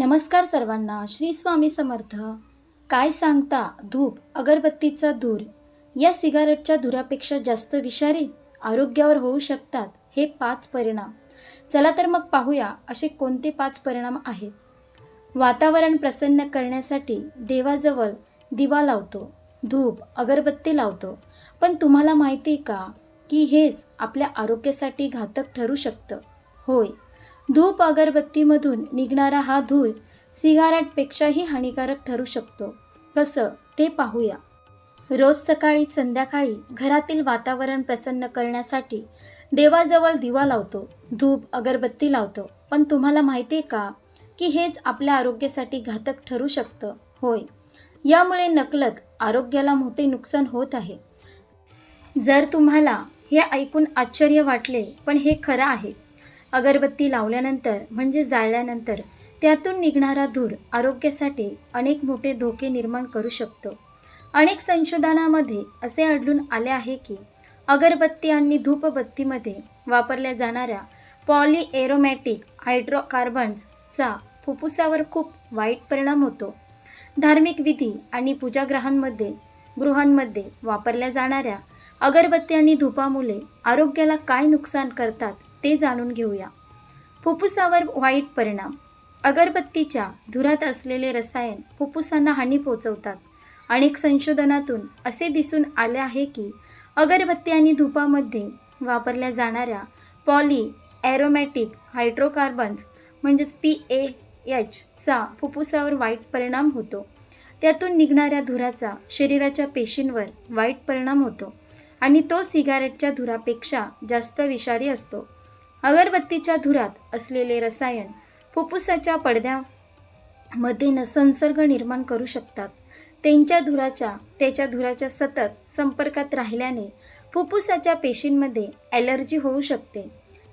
नमस्कार सर्वांना श्री स्वामी समर्थ. काय सांगता धूप अगरबत्तीचा धूर या सिगारेटच्या धुरापेक्षा जास्त विषारी आरोग्यावर होऊ शकतात हे पाच परिणाम. चला तर मग पाहूया असे कोणते पाच परिणाम आहेत? वातावरण प्रसन्न करण्यासाठी देवाजवळ दिवा लावतो धूप अगरबत्ती लावतो. पण तुम्हाला माहिती आहे का की हेच आपल्या आरोग्यासाठी घातक ठरू शकतं? होय धूप अगरबत्तीमधून निघणारा हा धूर सिगारेटपेक्षाही हानिकारक ठरू शकतो. कसं? ते पाहूया. रोज सकाळी संध्याकाळी घरातील वातावरण प्रसन्न करण्यासाठी देवाजवळ दिवा लावतो धूप अगरबत्ती लावतो. पण तुम्हाला माहिती आहे का की हेच आपल्या आरोग्यासाठी घातक ठरू शकतं? होय. यामुळे नकलत आरोग्याला मोठे नुकसान होत आहे. जर तुम्हाला हे ऐकून आश्चर्य वाटले पण हे खरं आहे. अगरबत्ती लावल्यानंतर म्हणजे जाळल्यानंतर त्यातून निघणारा धूर आरोग्यासाठी अनेक मोठे धोके निर्माण करू शकतो. अनेक संशोधनामध्ये असे आढळून आले आहे की अगरबत्ती आणि धूपबत्तीमध्ये वापरल्या जाणाऱ्या पॉली एरोमॅटिक हायड्रोकार्बन्सचा फुफ्फुसावर खूप वाईट परिणाम होतो. धार्मिक विधी आणि पूजागृहांमध्ये गृहांमध्ये वापरल्या जाणाऱ्या अगरबत्ती आणि धुपामुळे आरोग्याला काय नुकसान करतात ते जाणून घेऊया. फुफ्फुसावर वाईट परिणाम. अगरबत्तीच्या धुरात असलेले रसायन फुफ्फुसांना हानी पोचवतात. अनेक संशोधनातून असे दिसून आले आहे की अगरबत्ती आणि धुपामध्ये वापरल्या जाणाऱ्या पॉली ॲरोमॅटिक हायड्रोकार्बन्स म्हणजेच पी ए एचचा फुफ्फुसावर वाईट परिणाम होतो. त्यातून निघणाऱ्या धुराचा शरीराच्या पेशींवर वाईट परिणाम होतो आणि तो सिगारेटच्या धुरापेक्षा जास्त विषारी असतो. अगरबत्तीच्या धुरात असलेले रसायन फुफ्फुसाच्या पडद्यामध्ये न संसर्ग निर्माण करू शकतात. त्यांच्या धुराच्या त्याच्या धुराच्या सतत संपर्कात राहिल्याने फुफ्फुसाच्या पेशींमध्ये ॲलर्जी होऊ शकते.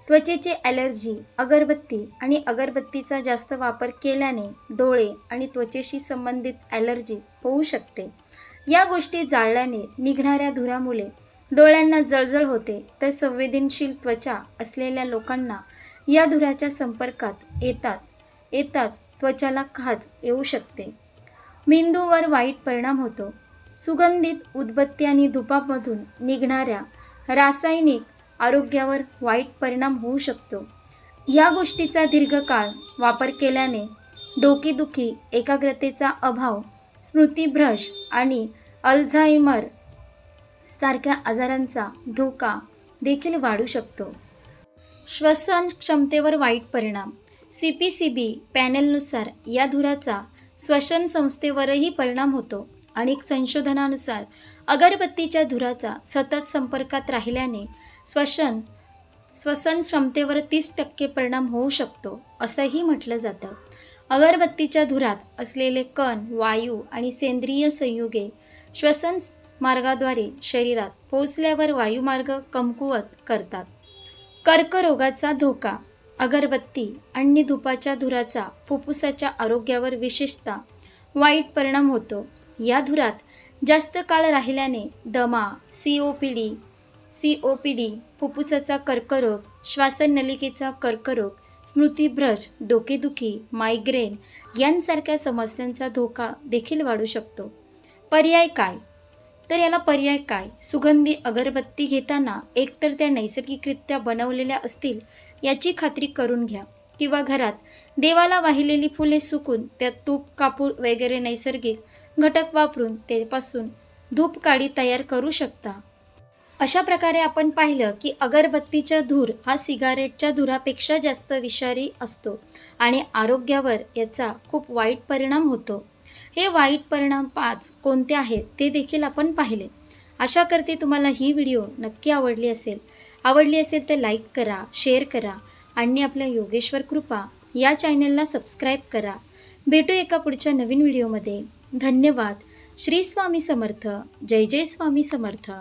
त्वचेची ॲलर्जी अगरबत्ती आणि अगरबत्तीचा जास्त वापर केल्याने डोळे आणि त्वचेशी संबंधित ॲलर्जी होऊ शकते. या गोष्टी जाळल्याने निघणाऱ्या धुरामुळे डोळ्यांना जळजळ होते तर संवेदनशील त्वचा असलेल्या लोकांना या धुराच्या संपर्कात येतात येताच त्वचाला खाज येऊ शकते. मेंदूवर वाईट परिणाम होतो. सुगंधित उदबत्ती आणि धुपामधून निघणाऱ्या रासायनिक आरोग्यावर वाईट परिणाम होऊ शकतो. या गोष्टीचा दीर्घकाळ वापर केल्याने डोकेदुखी एकाग्रतेचा अभाव स्मृतीभ्रश आणि अल्झायमर सारख्या आजारांचा धोका देखील वाढू शकतो. श्वसन क्षमतेवर वाईट परिणाम. सी पी सी बी पॅनेलनुसार या धुराचा श्वसन संस्थेवरही परिणाम होतो अनेक संशोधनानुसार अगरबत्तीच्या धुराचा सतत संपर्कात राहिल्याने श्वसन श्वसन क्षमतेवर तीस टक्के परिणाम होऊ शकतो असंही म्हटलं जातं. अगरबत्तीच्या धुरात असलेले कण वायू आणि सेंद्रिय संयुगे श्वसन मार्गाद्वारे शरीरात पोचल्यावर वायुमार्ग कमकुवत करतात. कर्करोगाचा धोका अगरबत्ती आणि धुपाच्या धुराचा फुफ्फुसाच्या आरोग्यावर विशेषतः वाईट परिणाम होतो. या धुरात जास्त काळ राहिल्याने दमा C O P D C O P D फुफ्फुसाचा कर्करोग श्वासनलिकेचा कर्करोग स्मृतीभ्रज डोकेदुखी मायग्रेन यांसारख्या समस्यांचा धोका देखील वाढू शकतो. पर्याय काय? तर याला पर्याय काय? सुगंधी अगरबत्ती घेताना एकतर त्या नैसर्गिकरित्या बनवलेल्या असतील याची खात्री करून घ्या. किंवा घरात देवाला वाहिलेली फुले सुकून त्यात तूप कापूर वगैरे नैसर्गिक घटक वापरून त्यापासून धूप काडी तयार करू शकता. अशा प्रकारे आपण पाहिलं की अगरबत्तीचा धूर हा सिगारेटच्या धुरापेक्षा जास्त विषारी असतो आणि आरोग्यावर याचा खूप वाईट परिणाम होतो. हे वाईट परिणाम पाच कोणते आहेत ते देखील आपण पाहिले. आशा करते तुम्हाला ही व्हिडिओ नक्की आवडली असेल. आवडली असेल तर लाईक करा शेअर करा आणि आपल्या योगेश्वर कृपा या चॅनलला सबस्क्राईब करा. भेटू एका पुढच्या नवीन व्हिडिओमध्ये. धन्यवाद. श्री स्वामी समर्थ. जय जय स्वामी समर्थ.